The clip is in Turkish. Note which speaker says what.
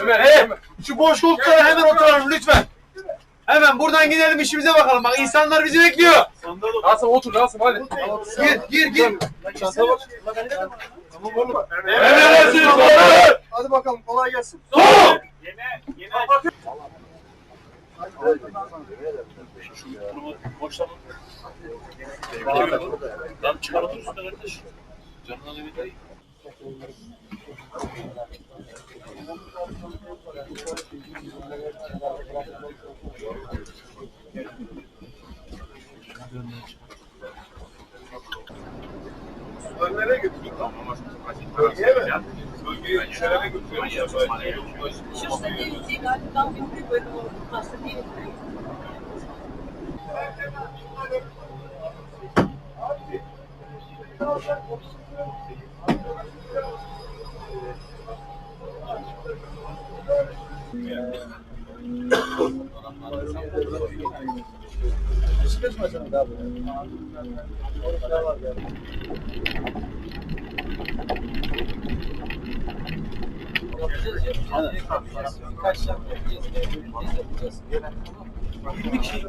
Speaker 1: Ömer, evet. Şu boş koltuklara hemen oturalım lütfen. Hemen buradan gidelim işimize bakalım. Bak insanlar bizi bekliyor.
Speaker 2: Rasim otur Rasim hadi.
Speaker 1: Gir gir gir.
Speaker 2: Çanta bak.
Speaker 1: Emredersiniz komutanım.
Speaker 3: Hadi bakalım kolay gelsin.
Speaker 1: Soğuk.
Speaker 4: Tam çıkartıyorsun da kardeş. Canına bir
Speaker 3: Bölgelere götürün. Tamam, başka bir şey. Bölgeye mi? Bölgeyi içeride götürün.
Speaker 5: Сейчас на день день отдал вины, поэтому у нас имеет Yeah. Birkaç yapacağız. 20 kişi